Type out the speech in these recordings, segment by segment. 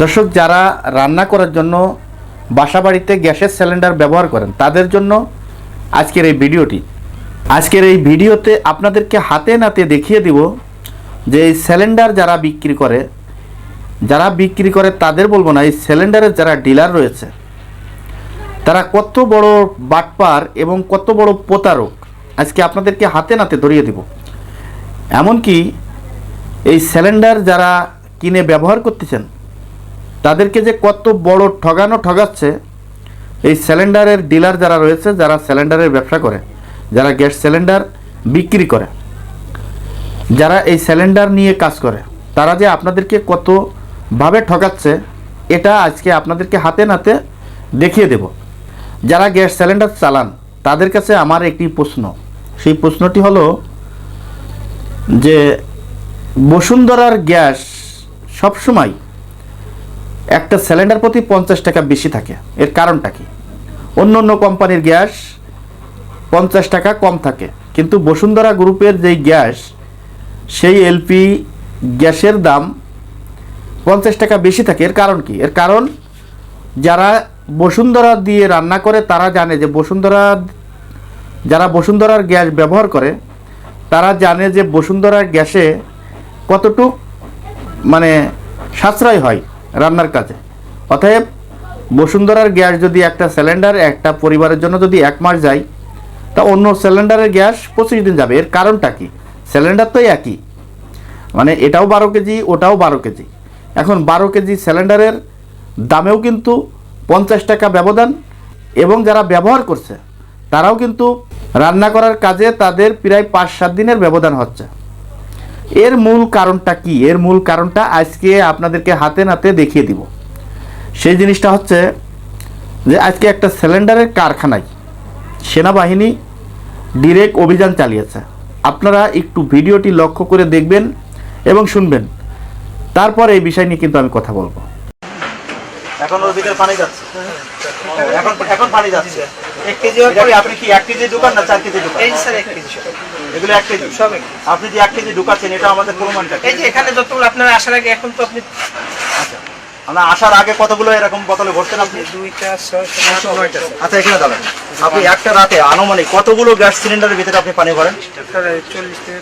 দর্শক, যারা রান্না করার জন্য বাসা বাড়িতে গ্যাসের সিলিন্ডার ব্যবহার করেন, তাদের জন্য আজকের এই ভিডিওটি। আজকের এই ভিডিওতে আপনাদেরকে হাতে নাতে দেখিয়ে দিব যে এই সিলিন্ডার যারা বিক্রি করে, যারা বিক্রি করে তাদের বলব না, এই সিলিন্ডারের যারা ডিলার রয়েছে, তারা কত বড় বাটপার এবং কত বড় প্রতারক, আজকে আপনাদেরকে হাতে নাতে ধরিয়ে দিব। এমনকি এই সিলিন্ডার যারা কিনে ব্যবহার করতেছেন তাদেরকে যে কত বড় ঠগানো ঠগাচ্ছে, এই সিলিন্ডারের ডিলার যারা রয়েছে, যারা সিলিন্ডারের ব্যবসা করে, যারা গ্যাস সিলিন্ডার বিক্রি করে, যারা এই সিলিন্ডার নিয়ে কাজ করে, তারা যে আপনাদেরকে কতভাবে ঠকাচ্ছে এটা আজকে আপনাদেরকে হাতে নাতে দেখিয়ে দেব। যারা গ্যাস সিলিন্ডার চালান, তাদের কাছে আমার একটি প্রশ্ন। সেই প্রশ্নটি হলো যে বসুন্ধরার গ্যাস সবসময় একটা সিলিন্ডার প্রতি পঞ্চাশ টাকা বেশি থাকে। এর কারণটা কি? অন্য অন্য কোম্পানির গ্যাস পঞ্চাশ টাকা কম থাকে। কিন্তু বসুন্ধরা গ্রুপের যেই গ্যাস, সেই এলপি গ্যাসের দাম পঞ্চাশ টাকা বেশি থাকে। এর কারণ কি? এর কারণ যারা বসুন্ধরা দিয়ে রান্না করে, তারা জানে যে বসুন্ধরা, যারা বসুন্ধরার গ্যাস ব্যবহার করে, তারা জানে যে বসুন্ধরার গ্যাসে কতটুক মানে সাশ্রয় হয়। রান্নার কাজে। অতএব বসুন্ধরার গ্যাস যদি একটা সিলিন্ডার একটা পরিবারের জন্য যদি এক মাস যায়, তা অন্য সিলিন্ডারের গ্যাস পঁচিশ দিন যাবে। এর কারণটা কি? সিলিন্ডার তো একই। মানে এটাও বারো কেজি, ওটাও বারো কেজি। এখন বারো কেজি সিলিন্ডারের দামেও কিন্তু পঞ্চাশ টাকা ব্যবধান এবং যারা ব্যবহার করছে, তারাও কিন্তু রান্না করার কাজে তাদের প্রায় পাঁচ সাত দিনের ব্যবধান হচ্ছে। এর মূল কারণটা কি? এর মূল কারণটা আজকে আপনাদেরকে হাতে নাতে দেখিয়ে দিব। সেই জিনিসটা হচ্ছে যে আজকে একটা সিলিন্ডারের কারখানায় সেনাবাহিনী ডিরেক্ট অভিযান চালিয়েছে। আপনারা একটু ভিডিওটি লক্ষ্য করে দেখবেন এবং শুনবেন। তারপর এই বিষয় নিয়ে কিন্তু আমি কথা বলব। এখন ওর ভিতরে পানি যাচ্ছে। এখন এখন পানি যাচ্ছে। এক কেজি হওয়ার পরে আপনি কি এক কেজি ঢুকান না চার কেজি ঢুকান? এই স্যার এক কেজি। এগুলো এক কেজি। সব আপনি যে এক কেজি ঢুকাচ্ছেন এটা আমাদের প্রমাণটা? এই যে এখানে যতগুলো আপনার আসার আগে এখন তো আপনি আমরা আসার আগে কতগুলো এরকম বোতলে ভরছেন আপনি? দুইটা নয়টা আচ্ছা এখানে দাঁড়ান। আপনি একটা রাতে আনুমানিক কতগুলো গ্যাস সিলিন্ডারের ভিতরে আপনি পানি ভরেন? স্যার, চল্লিশ থেকে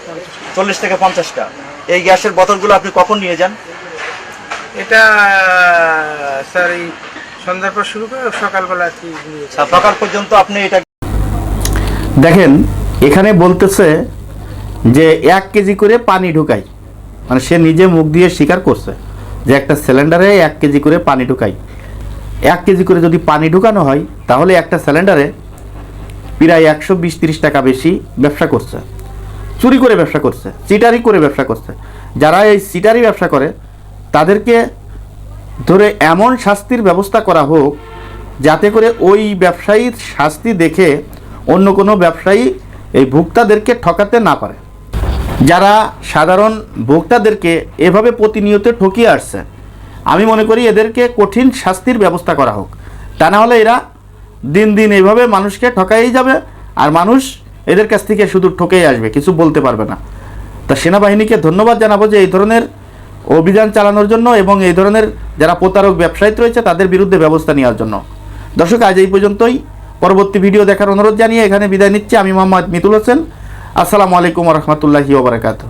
চল্লিশ থেকে পঞ্চাশটা। এই গ্যাসের বোতলগুলো আপনি কখন নিয়ে যান? এটা স্যার এই সন্ধ্যার পর শুরু করে সকালবেলা যাই। সকাল পর্যন্ত আপনি এটা দেখেন এখানে বলতেছে যে এক কেজি করে পানি ঢুকাই। মানে সে নিজে মুখ দিয়ে স্বীকার করছে যে একটা সিলিন্ডারে এক কেজি করে পানি ঢুকাই। এক কেজি করে যদি পানি ঢুকানো হয় তাহলে একটা সিলিন্ডারে প্রায় একশো বিশ তিরিশ টাকা বেশি ব্যবসা করছে। চুরি করে ব্যবসা করছে চিটারি করে ব্যবসা করছে। যারা এই চিটারি ব্যবসা করে তাদেরকে ধরে এমন শাস্তির ব্যবস্থা করা হোক যাতে করে ওই ব্যবসায়ীর শাস্তি দেখে অন্য কোনো ব্যবসায়ী এই ভোক্তাদেরকে ঠকাতে না পারে। যারা সাধারণ ভোক্তাদেরকে এভাবে প্রতিনিয়ত ঠকিয়ে আসছে, আমি মনে করি এদেরকে কঠিন শাস্তির ব্যবস্থা করা হোক। তা না হলে এরা দিন দিন এইভাবে মানুষকে ঠকাই যাবে আর মানুষ এদের কাছ থেকে শুধু ঠকেই আসবে, কিছু বলতে পারবে না। তা সেনাবাহিনীকে ধন্যবাদ জানাব যে এই ধরনের অভিযান চালানোর জন্য এবং এই ধরনের যারা প্রতারক ব্যবসায়িত রয়েছে, তাদের বিরুদ্ধে ব্যবস্থা নেওয়ার জন্য। দর্শক, আজ এই পর্যন্তই। পরবর্তী ভিডিও দেখার অনুরোধ জানিয়ে এখানে বিদায় নিচ্ছি। আমি মোহাম্মদ মিতুল হোসেন। আসসালামু আলাইকুম রহমতুল্লাহি ওবরাকাতু